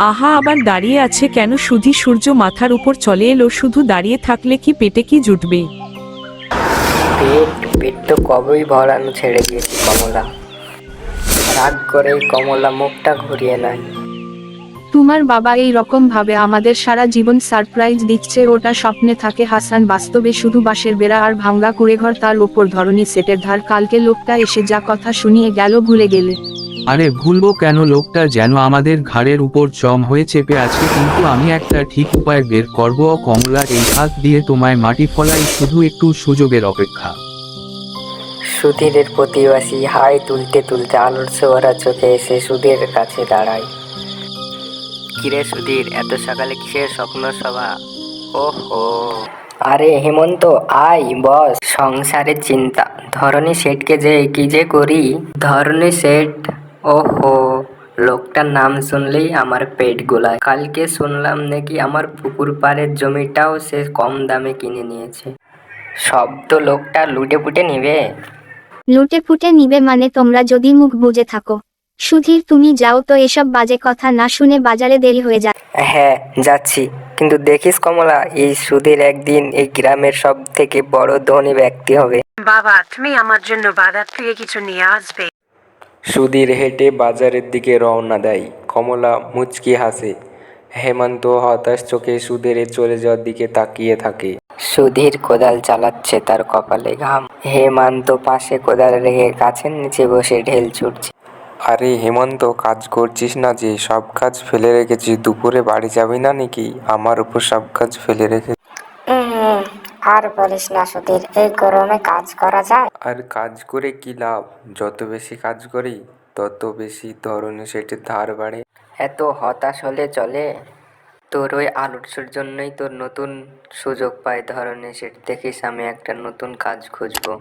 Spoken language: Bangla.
আহা আবার দাঁড়িয়ে আছে কেন? সুধি সূর্য মাথার উপর চলে এলো শুধু দাঁড়িয়ে থাকলে কি পেটে কি জুটবে? পেট পেট তো কবেই ভরানো ছেড়ে দিয়েছি কমলা। রাগ করে কমলা মুখটা ঘুরিয়ে নেয়। তোমার বাবা এই রকম ভাবে আমাদের সারা জীবন সারপ্রাইজ দিচ্ছে ওটা স্বপ্নে থাকে হাসান। বাস্তবে শুধু বাঁশের বেড়া আর ভাঙ্গা কুড়েঘর তার ওপর ধরনী সেটের ধার। কালকে লোকটা এসে যা কথা শুনিয়ে গেল ভুলে গেলে। আরে ভুলবো কেন লোকটা যেন আমাদের ঘাড়ের উপর জম হয়ে চেপে আছে কিন্তু আমি একটা ঠিক উপায় বের করব কমলা এই হাত দিয়ে তোমায় মাটি ফলাই শুধু একটু সুযোগের অপেক্ষা। সুধীরের প্রতিবাসী হাই তুলতে তুলতে আলোর ছোয়ারা চোখে এসে সুধীর কাছে দাঁড়ায়। কিরে সুধীর এত সকালে কিসের স্বপ্ন সভা? ওহো। আরে হেমন্ত আই বস। সংসারের চিন্তা। ধরনী শেঠকে যে কি যে করি ধরনী শেঠ ওহো লোকটার নাম শুনলেই আমার পেট গোলায়। কালকে শুনলাম নাকি আমার পুকুর পাড়ের জমিটাও সে কম দামে কিনে নিয়েছে। সব তো লোকটা লুটে পুটে নিবে। লুটে ফুটে নিবে মানে তোমরা যদি মুখ বুজে থাকো। সুধীর তুমি যাও তো এসব বাজে কথা না শুনে বাজারে দেরি হয়ে যায়। হ্যাঁ যাচ্ছি। কিন্তু দেখিস কমলা এই সুধীর একদিন এই গ্রামের সব থেকে বড় ধনী ব্যক্তি হবে। বাবা তুমি আমার জন্য বাজার থেকে কিছু নিয়ে আসবে। সুধীর হেঁটে বাজারের দিকে রওনা দেয়। কমলা মুচকি হাসে। হেমন্ত হতাশ চোখে সুধীরের চলে যাওয়ার দিকে তাকিয়ে থাকে। সুধীর কোদাল চালাচ্ছে তার কপালে ঘাম। হেমান্ত পাশে কোদাল রেখে গাছের নিচে বসে ঢেল ছুটছে। আরে হেমন্ত কাজ করছিস না যে? সব কাজ ফেলে রেখেছিস। দুপুরে বাড়ি যাবি না নাকি? আমার উপর সব কাজ ফেলে রেখে আর বলিস না সুধীর এই গরমে কাজ করা যায়? আর কাজ করে কি লাভ? যত বেশি কাজ করি তত বেশি ধরনে সেটির ধার বাড়ে। এত হতাশ হলে চলে? তোর ওই আলোচ্যর জন্যই তোর নতুন সুযোগ পায় ধরনের সেটি দেখিস আমি একটা নতুন কাজ খুঁজবো।